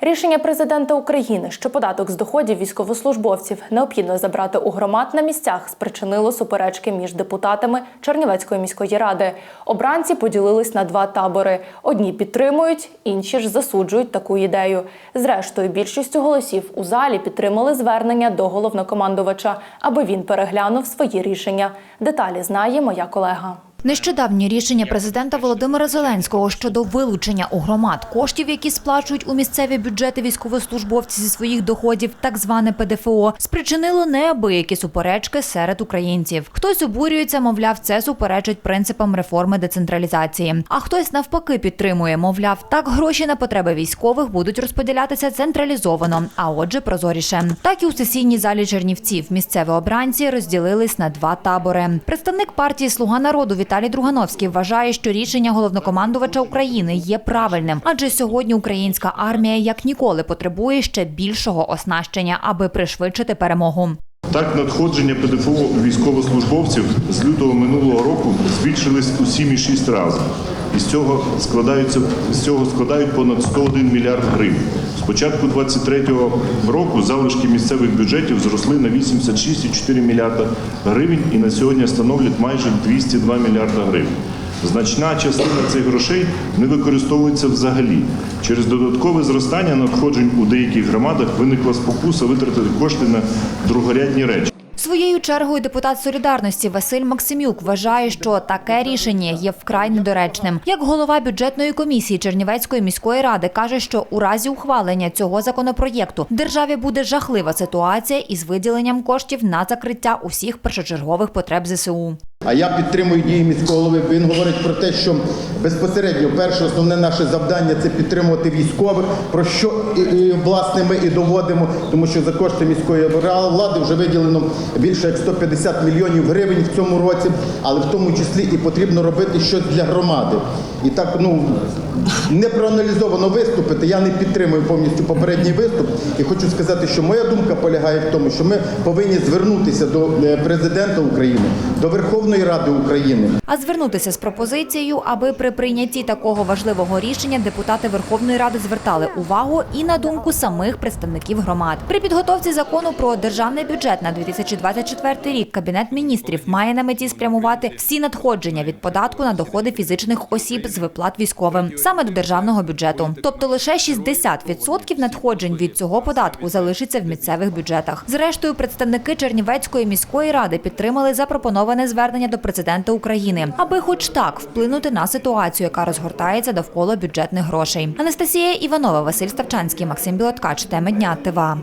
Рішення президента України, що податок з доходів військовослужбовців необхідно забрати у громад на місцях, спричинило суперечки між депутатами Чернівецької міської ради. Обранці поділились на два табори: одні підтримують, інші ж засуджують таку ідею. Зрештою, більшістю голосів у залі підтримали звернення до головнокомандувача, аби він переглянув свої рішення. Деталі знає моя колега. Нещодавнє рішення президента Володимира Зеленського щодо вилучення у громад коштів, які сплачують у місцеві бюджети військовослужбовці зі своїх доходів, так зване ПДФО, спричинило неабиякі суперечки серед українців. Хтось обурюється, мовляв, це суперечить принципам реформи децентралізації. А хтось навпаки підтримує, мовляв, так гроші на потреби військових будуть розподілятися централізовано, а отже, прозоріше. Так і у сесійній залі Чернівців місцеві обранці розділились на два табори. Представник партії Слуга народу Віталій Другановський вважає, що рішення головнокомандувача України є правильним, адже сьогодні українська армія як ніколи потребує ще більшого оснащення, аби пришвидшити перемогу. Так, надходження ПДФО військовослужбовців з лютого минулого року збільшились у 7,6 разів. І з цього складаються з цього складають понад 101 мільярд гривень. Початку 2023 року залишки місцевих бюджетів зросли на 86,4 мільярда гривень і на сьогодні становлять майже 202 мільярда гривень. Значна частина цих грошей не використовується взагалі. Через додаткове зростання надходжень у деяких громадах виникла спокуса витратити кошти на другорядні речі. Своєю чергою депутат солідарності Василь Максимюк вважає, що таке рішення є вкрай недоречним. Як голова бюджетної комісії Чернівецької міської ради каже, що у разі ухвалення цього законопроєкту державі буде жахлива ситуація із виділенням коштів на закриття усіх першочергових потреб ЗСУ. А я підтримую дії міського голови. Він говорить про те, що безпосередньо перше основне наше завдання це підтримувати військових, про що і, і, власне ми і доводимо, тому що за кошти міської влади вже виділено більше як 150 мільйонів гривень в цьому році, але в тому числі і потрібно робити щось для громади. І так, ну не проаналізовано виступити. Я не підтримую повністю попередній виступ. І хочу сказати, що моя думка полягає в тому, що ми повинні звернутися до е, президента України, до Верховної Ради України. А звернутися з пропозицією, аби при прийнятті такого важливого рішення депутати Верховної Ради звертали увагу і на думку самих представників громад. При підготовці закону про державний бюджет на 2024 рік Кабінет міністрів має на меті спрямувати всі надходження від податку на доходи фізичних осіб з виплат військовим саме до державного бюджету. Тобто лише 60% надходжень від цього податку залишиться в місцевих бюджетах. Зрештою, представники Чернівецької міської ради підтримали запропоноване звернення до президента України, аби хоч так вплинути на ситуацію, яка розгортається довкола бюджетних грошей. Анастасія Іванова, Василь Ставчанський, Максим Білоткач. Теми дня ТВА.